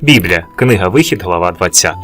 Біблія, книга Вихід, глава 20.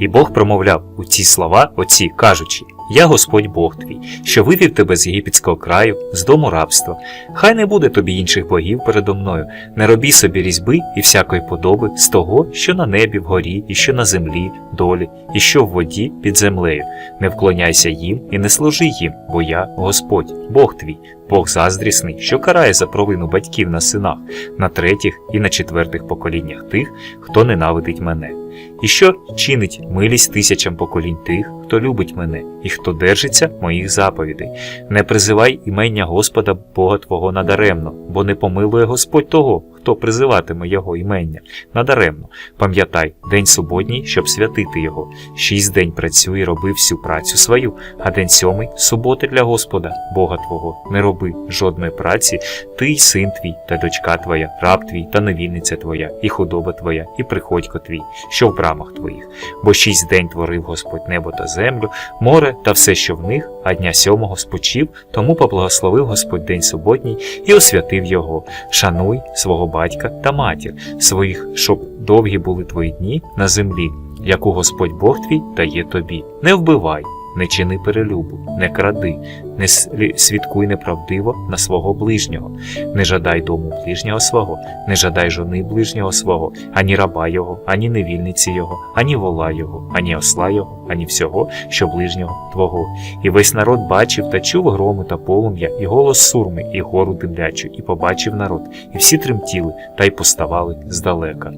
І Бог промовляв у ці слова, оці, кажучи: Я Господь Бог твій, що вивів тебе з єгипетського краю, з дому рабства. Хай не буде тобі інших богів передо мною, не робі собі різьби і всякої подоби з того, що на небі вгорі, і що на землі, долі, і що в воді під землею. Не вклоняйся їм і не служи їм, бо я Господь, Бог твій, Бог заздрісний, що карає за провину батьків на синах, на третіх і на четвертих поколіннях тих, хто ненавидить мене. І що чинить милість тисячам поколінь тих, хто любить мене, і хто держиться моїх заповідей. Не призивай імення Господа Бога Твого надаремно, бо не помилує Господь того, хто призиватиме Його імення надаремно. Пам'ятай, день суботній, щоб святити його. Шість день працюй роби всю працю свою, а день сьомий суботи для Господа, Бога Твого. Не роби жодної праці, ти й син твій, та дочка твоя, раб твій, та невільниця твоя, і худоба твоя, і приходько твій, що в брамах твоїх. Бо шість день творив Господь небо та землю, море та все, що в них, а дня сьомого спочив, тому поблагословив Господь день суботній і освятив його. Шануй свого батька та матір, своїх, щоб довгі були твої дні на землі, яку Господь Бог твій дає тобі. Не вбивай, не чини перелюбу, не кради, не свідкуй неправдиво на свого ближнього, не жадай дому ближнього свого, не жадай жони ближнього свого, ані раба його, ані невільниці його, ані вола його, ані осла його, ані всього, що ближнього твого. І весь народ бачив та чув громи та полум'я, і голос сурми, і гору димлячу, і побачив народ, і всі тремтіли, та й поставали здалека.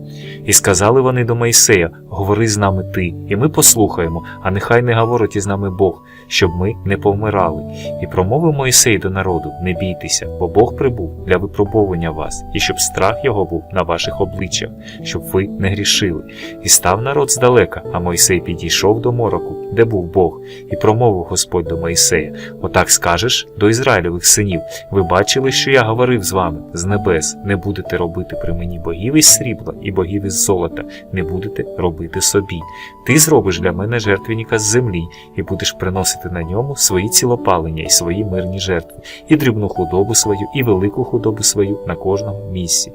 І сказали вони до Мойсея: Говори з нами ти, і ми послухаємо, а нехай не говорить із нами Бог, щоб ми не повмирали. І промовив Мойсей до народу: Не бійтеся, бо Бог прибув для випробовування вас, і щоб страх його був на ваших обличчях, щоб ви не грішили. І став народ здалека, а Мойсей підійшов до мороку, де був Бог, і промовив Господь до Мойсея: Отак скажеш до Ізраїлевих синів: Ви бачили, що я говорив з вами з небес, не будете робити при мені богів із срібла і богів із золота, не будете робити собі. Ти зробиш для мене жертвенника з землі, і будеш приносити на ньому свої цілопалення і свої мирні жертви, і дрібну худобу свою, і велику худобу свою на кожному місці,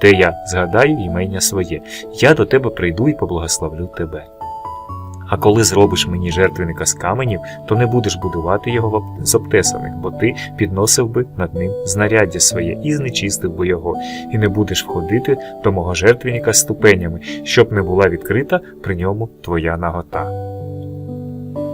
де я згадаю імення своє. Я до тебе прийду і поблагословлю тебе. А коли зробиш мені жертвенника з каменів, то не будеш будувати його з обтесаних, бо ти підносив би над ним знаряддя своє і знечистив би його, і не будеш входити до мого жертвенника ступенями, щоб не була відкрита при ньому твоя нагота.